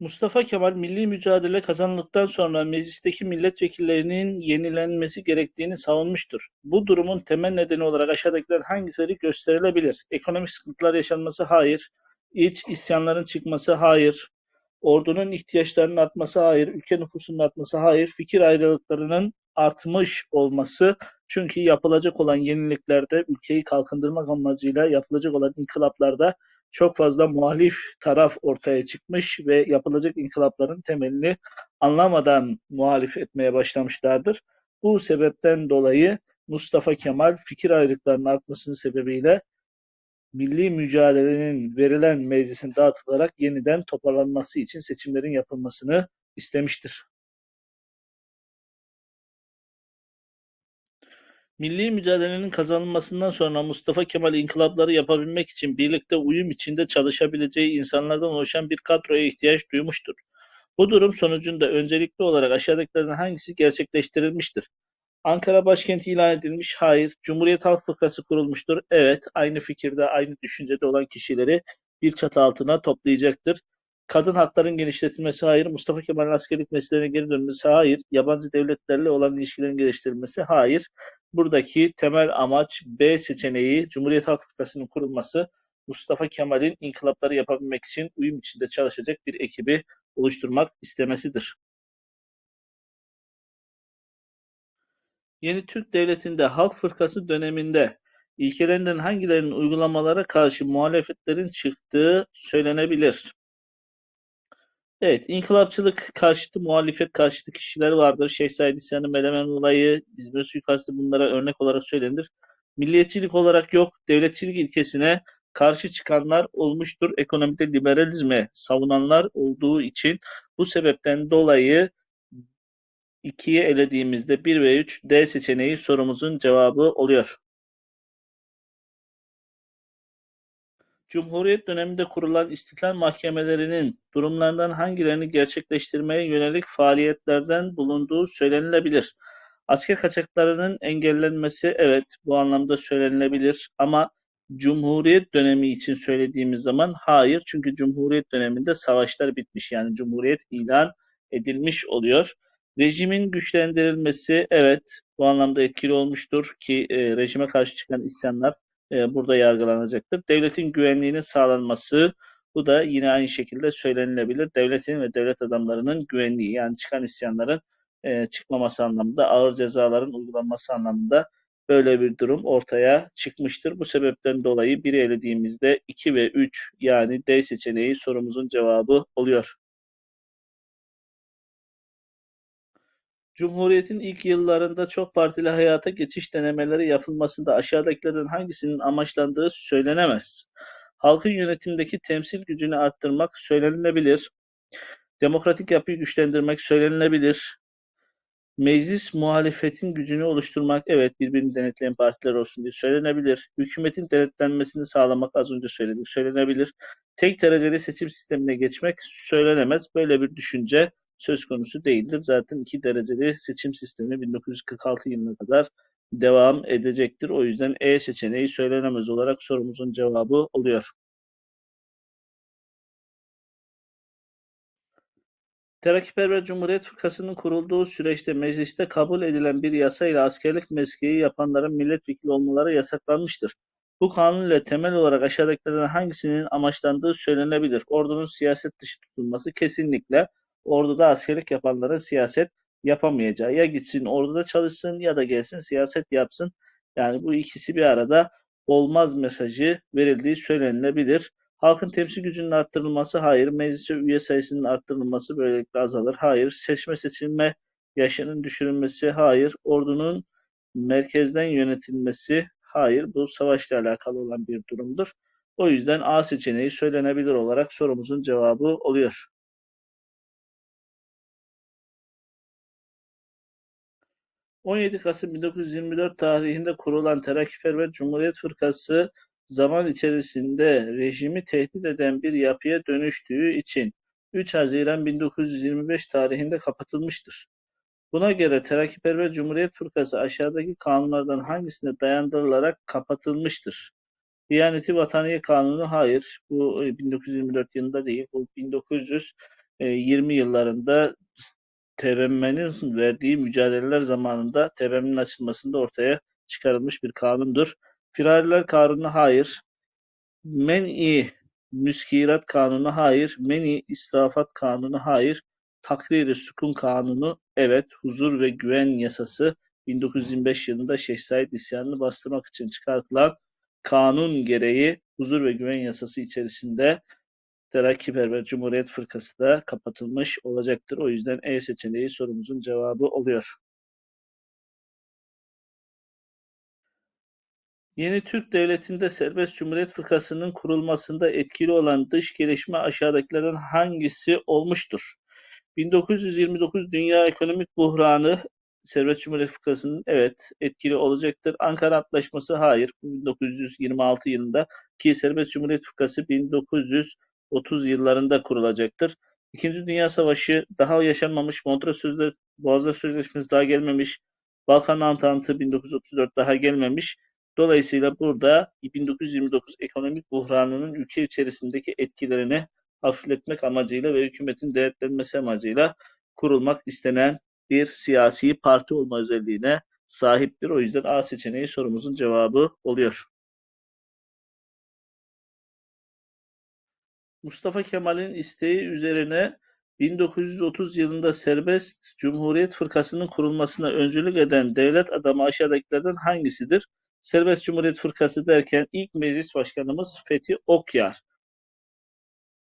Mustafa Kemal milli mücadele kazanıldıktan sonra meclisteki milletvekillerinin yenilenmesi gerektiğini savunmuştur. Bu durumun temel nedeni olarak aşağıdakiler hangileri gösterilebilir? Ekonomik sıkıntılar yaşanması hayır. İç isyanların çıkması hayır. Ordunun ihtiyaçlarının artması hayır. Ülke nüfusunun artması hayır. Fikir ayrılıklarının artmış olması çünkü yapılacak olan yeniliklerde ülkeyi kalkındırmak amacıyla yapılacak olan inkılaplarda çok fazla muhalif taraf ortaya çıkmış ve yapılacak inkılapların temelini anlamadan muhalif etmeye başlamışlardır. Bu sebepten dolayı Mustafa Kemal fikir ayrılıklarının artmasının sebebiyle milli mücadelenin verilen meclisin dağıtılarak yeniden toparlanması için seçimlerin yapılmasını istemiştir. Milli mücadelenin kazanılmasından sonra Mustafa Kemal inkılapları yapabilmek için birlikte uyum içinde çalışabileceği insanlardan oluşan bir kadroya ihtiyaç duymuştur. Bu durum sonucunda öncelikli olarak aşağıdakilerden hangisi gerçekleştirilmiştir? Ankara başkenti ilan edilmiş. Hayır. Cumhuriyet Halk Fırkası kurulmuştur. Evet. Aynı fikirde, aynı düşüncede olan kişileri bir çatı altına toplayacaktır. Kadın hakların genişletilmesi hayır. Mustafa Kemal'in askerlik mesleğine geri dönmesi hayır. Yabancı devletlerle olan ilişkilerin geliştirilmesi hayır. Buradaki temel amaç B seçeneği Cumhuriyet Halk Fırkası'nın kurulması. Mustafa Kemal'in inkılapları yapabilmek için uyum içinde çalışacak bir ekibi oluşturmak istemesidir. Yeni Türk Devleti'nde Halk Fırkası döneminde ilkelerinden hangilerinin uygulamalara karşı muhalefetlerin çıktığı söylenebilir. Evet, inkılapçılık karşıtı, muhalefet karşıtı kişiler vardır. Şeyh Said İsyanı, Menemen olayı, İzmir suikastı bunlara örnek olarak söylenir. Milliyetçilik olarak yok, devletçilik ilkesine karşı çıkanlar olmuştur. Ekonomide liberalizme savunanlar olduğu için bu sebepten dolayı 2'ye elediğimizde 1 ve 3 D seçeneği sorumuzun cevabı oluyor. Cumhuriyet döneminde kurulan istiklal mahkemelerinin durumlardan hangilerini gerçekleştirmeye yönelik faaliyetlerden bulunduğu söylenilebilir. Asker kaçaklarının engellenmesi evet bu anlamda söylenilebilir ama Cumhuriyet dönemi için söylediğimiz zaman hayır çünkü Cumhuriyet döneminde savaşlar bitmiş yani Cumhuriyet ilan edilmiş oluyor. Rejimin güçlendirilmesi evet bu anlamda etkili olmuştur ki e, rejime karşı çıkan isyanlar e, burada yargılanacaktır. Devletin güvenliğinin sağlanması bu da yine aynı şekilde söylenilebilir. Devletin ve devlet adamlarının güvenliği yani çıkan isyanların e, çıkmaması anlamında ağır cezaların uygulanması anlamında böyle bir durum ortaya çıkmıştır. Bu sebepten dolayı biri elediğimizde 2 ve 3 yani D seçeneği sorumuzun cevabı oluyor. Cumhuriyetin ilk yıllarında çok partili hayata geçiş denemeleri yapılmasında aşağıdakilerden hangisinin amaçlandığı söylenemez. Halkın yönetimdeki temsil gücünü arttırmak söylenilebilir. Demokratik yapıyı güçlendirmek söylenilebilir. Meclis muhalefetin gücünü oluşturmak, evet birbirini denetleyen partiler olsun diye söylenebilir. Hükümetin denetlenmesini sağlamak az önce söyledik, söylenebilir. Tek dereceli seçim sistemine geçmek söylenemez. Böyle bir düşünce söz konusu değildir. Zaten iki dereceli seçim sistemi 1946 yılına kadar devam edecektir. O yüzden E seçeneği söylenemez olarak sorumuzun cevabı oluyor. Terakkiperver Cumhuriyet Fırkası'nın kurulduğu süreçte mecliste kabul edilen bir yasa ile askerlik mesleği yapanların milletvekili olmaları yasaklanmıştır. Bu kanun ile temel olarak aşağıdakilerden hangisinin amaçlandığı söylenebilir. Ordunun siyaset dışı tutulması kesinlikle orduda askerlik yapanların siyaset yapamayacağı. Ya gitsin orduda çalışsın ya da gelsin siyaset yapsın. Yani bu ikisi bir arada olmaz mesajı verildiği söylenilebilir. Halkın temsil gücünün arttırılması hayır. Meclise üye sayısının arttırılması böylelikle azalır. Hayır. Seçme seçilme yaşının düşürülmesi hayır. Ordunun merkezden yönetilmesi hayır. Bu savaşla alakalı olan bir durumdur. O yüzden A seçeneği söylenebilir olarak sorumuzun cevabı oluyor. 17 Kasım 1924 tarihinde kurulan Terakkiperver Cumhuriyet Fırkası zaman içerisinde rejimi tehdit eden bir yapıya dönüştüğü için 3 Haziran 1925 tarihinde kapatılmıştır. Buna göre Terakkiperver Cumhuriyet Fırkası aşağıdaki kanunlardan hangisine dayandırılarak kapatılmıştır? Diyaneti Vataniye Kanunu hayır. Bu 1924 yılında değil. Bu e, 20 yıllarında TBMM'nin verdiği mücadeleler zamanında TBMM'nin açılmasında ortaya çıkarılmış bir kanundur. Firariler kanunu hayır. Men-i müskirat kanunu hayır. Men-i israfat kanunu hayır. Takrir-i sükun kanunu evet. Huzur ve güven yasası 1925 yılında Şeyh Said isyanını bastırmak için çıkartılan kanun gereği huzur ve güven yasası içerisinde Terakkiperver Cumhuriyet Fırkası da kapatılmış olacaktır. O yüzden E seçeneği sorumuzun cevabı oluyor. Yeni Türk Devleti'nde Serbest Cumhuriyet Fırkası'nın kurulmasında etkili olan dış gelişme aşağıdakilerden hangisi olmuştur? 1929 Dünya Ekonomik Buhranı Serbest Cumhuriyet Fırkası'nın evet etkili olacaktır. Ankara Antlaşması hayır. 1926 yılında ki Serbest Cumhuriyet Fırkası 1930 yıllarında kurulacaktır. İkinci Dünya Savaşı daha yaşanmamış. Montreux Sözleşmesi, Boğazlar Sözleşmesi daha gelmemiş. Balkan Antantı 1934 daha gelmemiş. Dolayısıyla burada 1929 ekonomik buhranının ülke içerisindeki etkilerini hafifletmek amacıyla ve hükümetin denetlenmesi amacıyla kurulmak istenen bir siyasi parti olma özelliğine sahiptir. O yüzden A seçeneği sorumuzun cevabı oluyor. Mustafa Kemal'in isteği üzerine 1930 yılında Serbest Cumhuriyet Fırkası'nın kurulmasına öncülük eden devlet adamı aşağıdakilerden hangisidir? Serbest Cumhuriyet Fırkası derken ilk meclis başkanımız Fethi Okyar.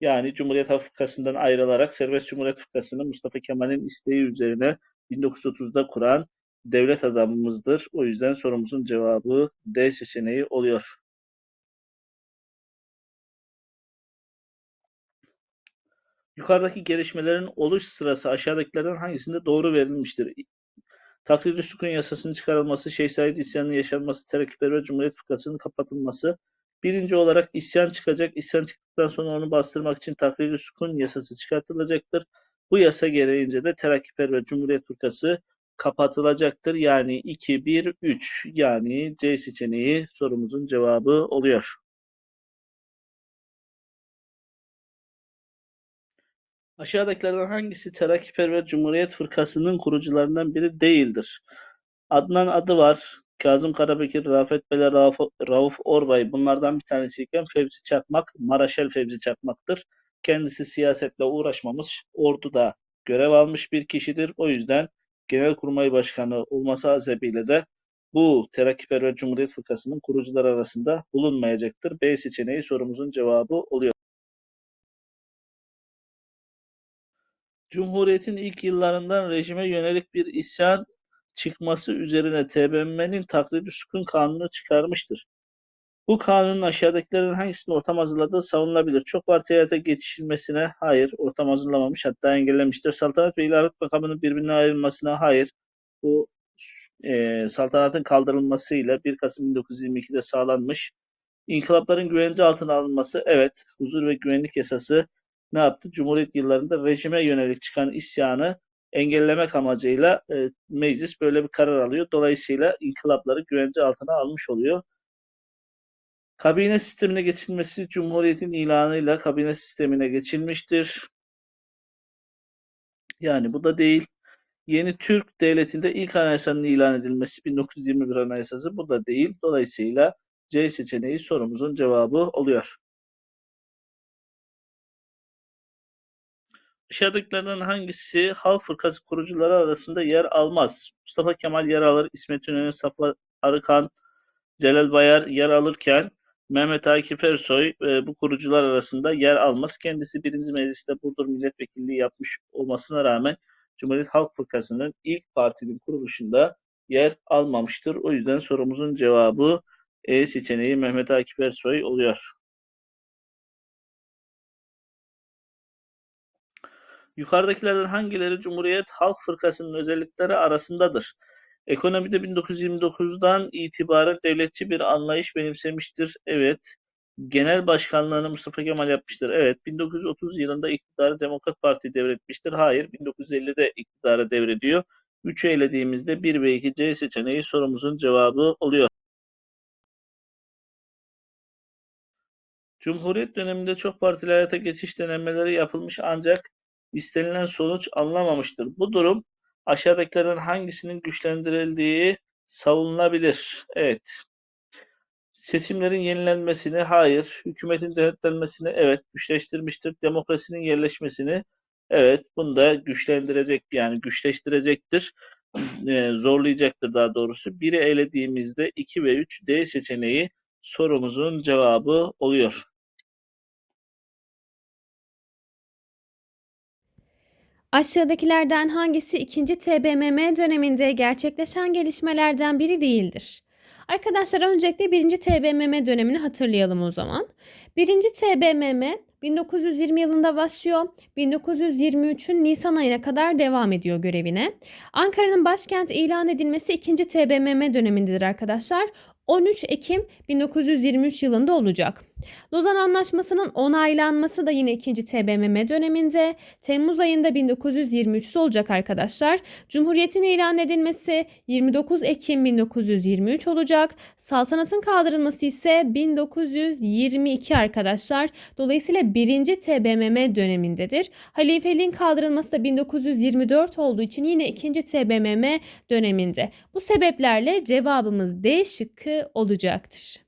Yani Cumhuriyet Halk Fırkası'ndan ayrılarak Serbest Cumhuriyet Fırkası'nı Mustafa Kemal'in isteği üzerine 1930'da kuran devlet adamımızdır. O yüzden sorumuzun cevabı D seçeneği oluyor. Yukarıdaki gelişmelerin oluş sırası aşağıdakilerden hangisinde doğru verilmiştir? Takdir-i sükun yasasının çıkarılması, Şeyh Said isyanının yaşanması, Terakkiperver Cumhuriyet Fırkası'nın kapatılması. Birinci olarak isyan çıkacak. İsyan çıktıktan sonra onu bastırmak için takdir-i sükun yasası çıkartılacaktır. Bu yasa gereğince de Terakkiperver Cumhuriyet Fırkası kapatılacaktır. Yani 2, 1, 3 yani C seçeneği sorumuzun cevabı oluyor. Aşağıdakilerden hangisi Terakkiperver Cumhuriyet Fırkası'nın kurucularından biri değildir? Adnan adı var. Kazım Karabekir, Rafet Bele, Rauf, Rauf Orbay bunlardan bir tanesiyken Fevzi Çakmak, Maraşel Fevzi Çakmak'tır. Kendisi siyasetle uğraşmamış, orduda görev almış bir kişidir. O yüzden Genelkurmay Başkanı olması hasebiyle de bu Terakkiperver Cumhuriyet Fırkası'nın kurucular arasında bulunmayacaktır. B seçeneği sorumuzun cevabı oluyor. Cumhuriyetin ilk yıllarından rejime yönelik bir isyan çıkması üzerine TBMM'nin takdir sükun kanunu çıkarmıştır. Bu kanunun aşağıdakilerin hangisini ortam hazırladığı savunulabilir. Çok parti hayata geçişilmesine hayır, ortam hazırlamamış hatta engellemiştir. Saltanat ve ilahiyat makamının birbirine ayrılmasına hayır. Bu e, saltanatın kaldırılmasıyla 1 Kasım 1922'de sağlanmış. İnkılapların güvence altına alınması evet, huzur ve güvenlik yasası ne yaptı? Cumhuriyet yıllarında rejime yönelik çıkan isyanı engellemek amacıyla e, meclis böyle bir karar alıyor. Dolayısıyla inkılapları güvence altına almış oluyor. Kabine sistemine geçilmesi Cumhuriyet'in ilanıyla kabine sistemine geçilmiştir. Yani bu da değil. Yeni Türk Devleti'nde ilk anayasanın ilan edilmesi 1921 Anayasası bu da değil. Dolayısıyla C seçeneği sorumuzun cevabı oluyor. Aşağıdakilerden hangisi Halk Fırkası kurucuları arasında yer almaz? Mustafa Kemal yer alır, İsmet İnönü, Safa Arıkan, Celal Bayar yer alırken Mehmet Akif Ersoy e, bu kurucular arasında yer almaz. Kendisi birinci mecliste Burdur milletvekilliği yapmış olmasına rağmen Cumhuriyet Halk Fırkası'nın ilk partinin kuruluşunda yer almamıştır. O yüzden sorumuzun cevabı E seçeneği Mehmet Akif Ersoy oluyor. Yukarıdakilerden hangileri Cumhuriyet Halk Fırkası'nın özellikleri arasındadır? Ekonomide 1929'dan itibaren devletçi bir anlayış benimsemiştir. Evet. Genel başkanlığını Mustafa Kemal yapmıştır. Evet. 1930 yılında iktidarı Demokrat Parti devretmiştir. Hayır. 1950'de iktidarı devrediyor. 3'ü elediğimizde 1 ve 2 C seçeneği sorumuzun cevabı oluyor. Cumhuriyet döneminde çok partili hayata geçiş denemeleri yapılmış ancak istenilen sonuç alınamamıştır. Bu durum aşağıdakilerden hangisinin güçlendirildiği savunulabilir? Evet. Seçimlerin yenilenmesini hayır, hükümetin denetlenmesini evet güçleştirmiştir. Demokrasinin yerleşmesini evet bunu da güçlendirecek yani güçleştirecektir. Ee, zorlayacaktır daha doğrusu. Biri elediğimizde 2 ve 3 D seçeneği sorumuzun cevabı oluyor. Aşağıdakilerden hangisi 2. TBMM döneminde gerçekleşen gelişmelerden biri değildir? Arkadaşlar öncelikle 1. TBMM dönemini hatırlayalım o zaman. 1. TBMM 1920 yılında başlıyor. 1923'ün Nisan ayına kadar devam ediyor görevine. Ankara'nın başkent ilan edilmesi 2. TBMM dönemindedir arkadaşlar. 13 Ekim 1923 yılında olacak. Lozan Anlaşması'nın onaylanması da yine 2. TBMM döneminde Temmuz ayında 1923'te olacak arkadaşlar. Cumhuriyetin ilan edilmesi 29 Ekim 1923 olacak. Saltanatın kaldırılması ise 1922 arkadaşlar. Dolayısıyla 1. TBMM dönemindedir. Halifeliğin kaldırılması da 1924 olduğu için yine 2. TBMM döneminde. Bu sebeplerle cevabımız D şıkkı olacaktır.